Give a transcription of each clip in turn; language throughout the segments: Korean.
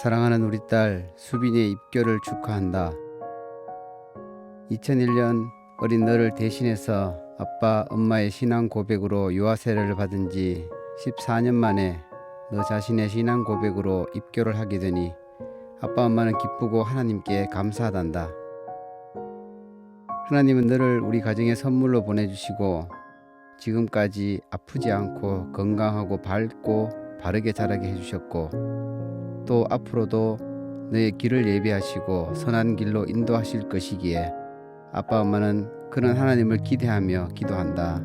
사랑하는 우리 딸 수빈이의 입교를 축하한다. 2001년 어린 너를 대신해서 아빠 엄마의 신앙 고백으로 유아 세례를 받은 지 14년 만에 너 자신의 신앙 고백으로 입교를 하게 되니 아빠 엄마는 기쁘고 하나님께 감사하단다. 하나님은 너를 우리 가정에 선물로 보내주시고 지금까지 아프지 않고 건강하고 밝고 바르게 자라게 해주셨고 또 앞으로도 너의 길을 예비하시고 선한 길로 인도하실 것이기에 아빠 엄마는 그런 하나님을 기대하며 기도한다.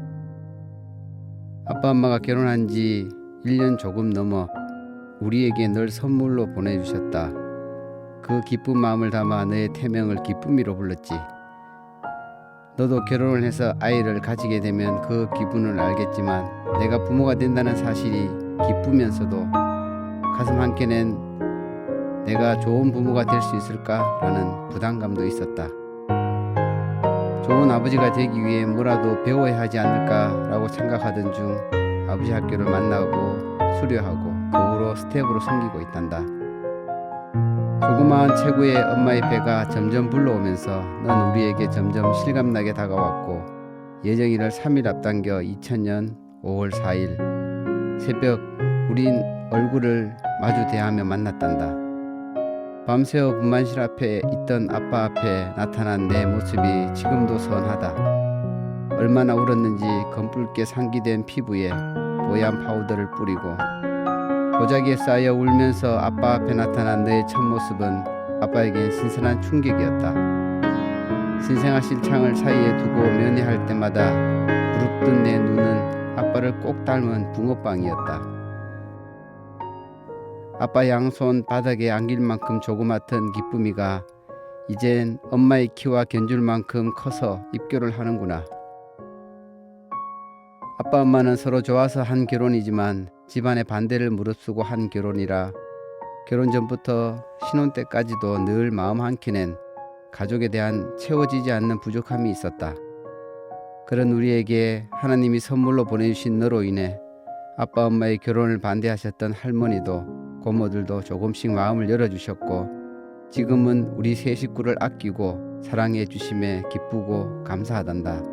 아빠 엄마가 결혼한 지 1년 조금 넘어 우리에게 널 선물로 보내주셨다. 그 기쁜 마음을 담아 너의 태명을 기쁨이로 불렀지. 너도 결혼을 해서 아이를 가지게 되면 그 기분을 알겠지만 내가 부모가 된다는 사실이 기쁘면서도 가슴 한켠엔 내가 좋은 부모가 될 수 있을까라는 부담감도 있었다. 좋은 아버지가 되기 위해 뭐라도 배워야 하지 않을까라고 생각하던 중 아버지 학교를 만나고 수료하고 그 후로 스텝으로 섬기고 있단다. 조그마한 체구의 엄마의 배가 점점 불러오면서 넌 우리에게 점점 실감나게 다가왔고 예정일을 3일 앞당겨 2000년 5월 4일 새벽 우린 얼굴을 마주 대하며 만났단다. 밤새워 분만실 앞에 있던 아빠 앞에 나타난 내 모습이 지금도 선하다. 얼마나 울었는지 검붉게 상기된 피부에 뽀얀 파우더를 뿌리고 도자기에 쌓여 울면서 아빠 앞에 나타난 너의 첫 모습은 아빠에겐 신선한 충격이었다. 신생아 실 창을 사이에 두고 면회할 때마다 부릅뜬 내 눈은 아빠를 꼭 닮은 붕어빵이었다. 아빠 양손 바닥에 안길 만큼 조그맣던 기쁨이가 이젠 엄마의 키와 견줄 만큼 커서 입교를 하는구나. 아빠 엄마는 서로 좋아서 한 결혼이지만 집안의 반대를 무릅쓰고 한 결혼이라 결혼 전부터 신혼 때까지도 늘 마음 한켠엔 가족에 대한 채워지지 않는 부족함이 있었다. 그런 우리에게 하나님이 선물로 보내주신 너로 인해 아빠 엄마의 결혼을 반대하셨던 할머니도 고모들도 조금씩 마음을 열어주셨고 지금은 우리 세 식구를 아끼고 사랑해 주심에 기쁘고 감사하단다.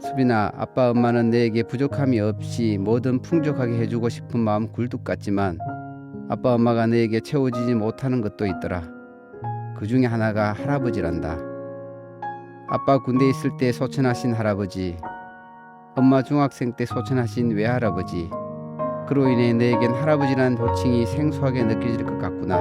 수빈아, 아빠 엄마는 내게 부족함이 없이 뭐든 풍족하게 해주고 싶은 마음 굴뚝 같지만 아빠 엄마가 내게 채워지지 못하는 것도 있더라. 그 중에 하나가 할아버지란다. 아빠 군대 있을 때 소천하신 할아버지, 엄마 중학생 때 소천하신 외할아버지, 그로 인해 내겐 할아버지라는 호칭이 생소하게 느껴질 것 같구나.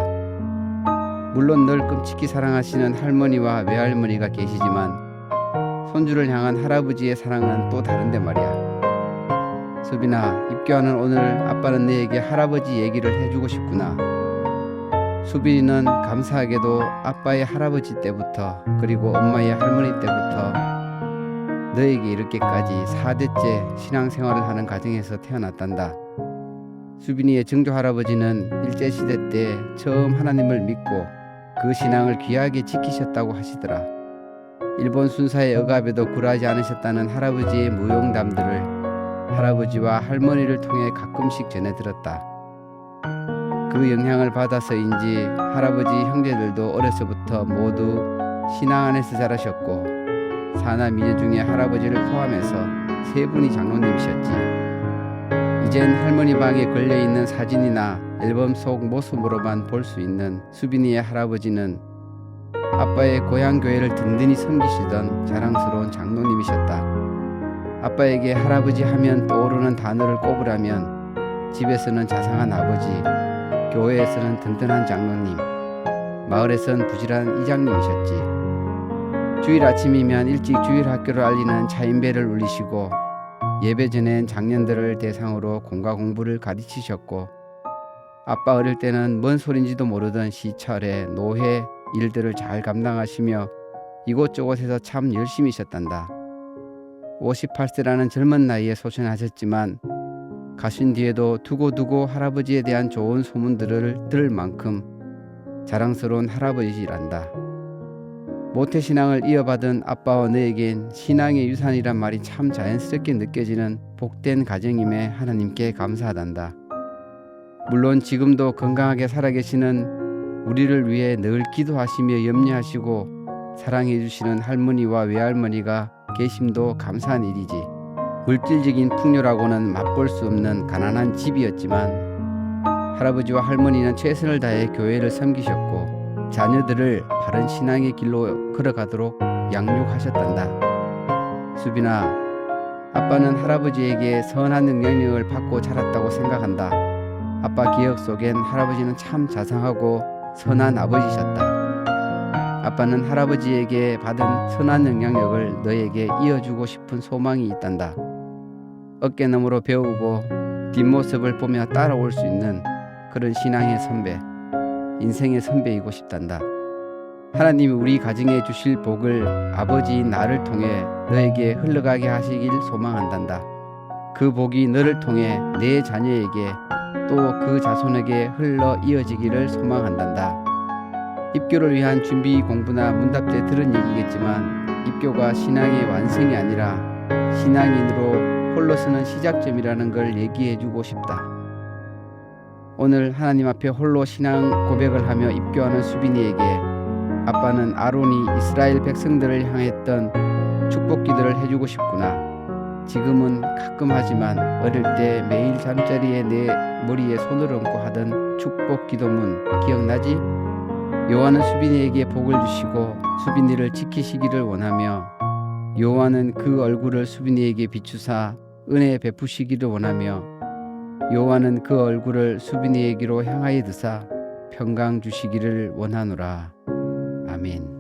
물론 널 끔찍히 사랑하시는 할머니와 외할머니가 계시지만 손주를 향한 할아버지의 사랑은 또 다른데 말이야. 수빈아, 입교하는 오늘 아빠는 너에게 할아버지 얘기를 해주고 싶구나. 수빈이는 감사하게도 아빠의 할아버지 때부터 그리고 엄마의 할머니 때부터 너에게 이렇게까지 4대째 신앙생활을 하는 가정에서 태어났단다. 수빈이의 증조 할아버지는 일제시대 때 처음 하나님을 믿고 그 신앙을 귀하게 지키셨다고 하시더라. 일본 순사의 억압에도 굴하지 않으셨다는 할아버지의 무용담들을 할아버지와 할머니를 통해 가끔씩 전해 들었다. 그 영향을 받아서인지 할아버지 형제들도 어려서부터 모두 신앙 안에서 자라셨고 사나 미녀 중에 할아버지를 포함해서 세 분이 장로님이셨지. 이젠 할머니 방에 걸려 있는 사진이나 앨범 속 모습으로만 볼 수 있는 수빈이의 할아버지는 아빠의 고향 교회를 든든히 섬기시던 자랑스러운 장로님이셨다. 아빠에게 할아버지 하면 떠오르는 단어를 꼽으라면 집에서는 자상한 아버지, 교회에서는 든든한 장로님, 마을에선 부지런한 이장님이셨지. 주일 아침이면 일찍 주일 학교를 알리는 차인배를 울리시고 예배 전엔 장년들을 대상으로 공과 공부를 가르치셨고 아빠 어릴 때는 뭔 소린지도 모르던 시찰에 노회 일들을 잘 감당하시며 이곳저곳에서 참 열심히 셨단다. 58세라는 젊은 나이에 소천하셨지만 가신 뒤에도 두고두고 할아버지에 대한 좋은 소문들을 들을 만큼 자랑스러운 할아버지란다. 모태신앙을 이어받은 아빠와 너에겐 신앙의 유산이란 말이 참 자연스럽게 느껴지는 복된 가정임에 하나님께 감사하단다. 물론 지금도 건강하게 살아계시는 우리를 위해 늘 기도하시며 염려하시고 사랑해 주시는 할머니와 외할머니가 계심도 감사한 일이지. 물질적인 풍요라고는 맛볼 수 없는 가난한 집이었지만 할아버지와 할머니는 최선을 다해 교회를 섬기셨고 자녀들을 바른 신앙의 길로 걸어가도록 양육하셨단다. 수빈아, 아빠는 할아버지에게 선한 능력을 받고 자랐다고 생각한다. 아빠 기억 속엔 할아버지는 참 자상하고 선한 아버지셨다. 아빠는 할아버지에게 받은 선한 영향력을 너에게 이어주고 싶은 소망이 있단다. 어깨너머로 배우고 뒷모습을 보며 따라올 수 있는 그런 신앙의 선배, 인생의 선배이고 싶단다. 하나님이 우리 가정에 주실 복을 아버지인 나를 통해 너에게 흘러가게 하시길 소망한단다. 그 복이 너를 통해 내 자녀에게 또 그 자손에게 흘러 이어지기를 소망한단다. 입교를 위한 준비 공부나 문답제 들은 얘기겠지만 입교가 신앙의 완성이 아니라 신앙인으로 홀로서는 시작점이라는 걸 얘기해 주고 싶다. 오늘 하나님 앞에 홀로 신앙 고백을 하며 입교하는 수빈이에게 아빠는 아론이 이스라엘 백성들을 향했던 축복 기도를 해주고 싶구나. 지금은 가끔 하지만 어릴 때 매일 잠자리에 내 머리에 손을 얹고 하던 축복 기도문 기억나지? 여호와는 수빈이에게 복을 주시고 수빈이를 지키시기를 원하며 여호와는 그 얼굴을 수빈이에게 비추사 은혜 베푸시기를 원하며 여호와는 그 얼굴을 수빈이에게로 향하여 드사 평강 주시기를 원하노라. 아멘.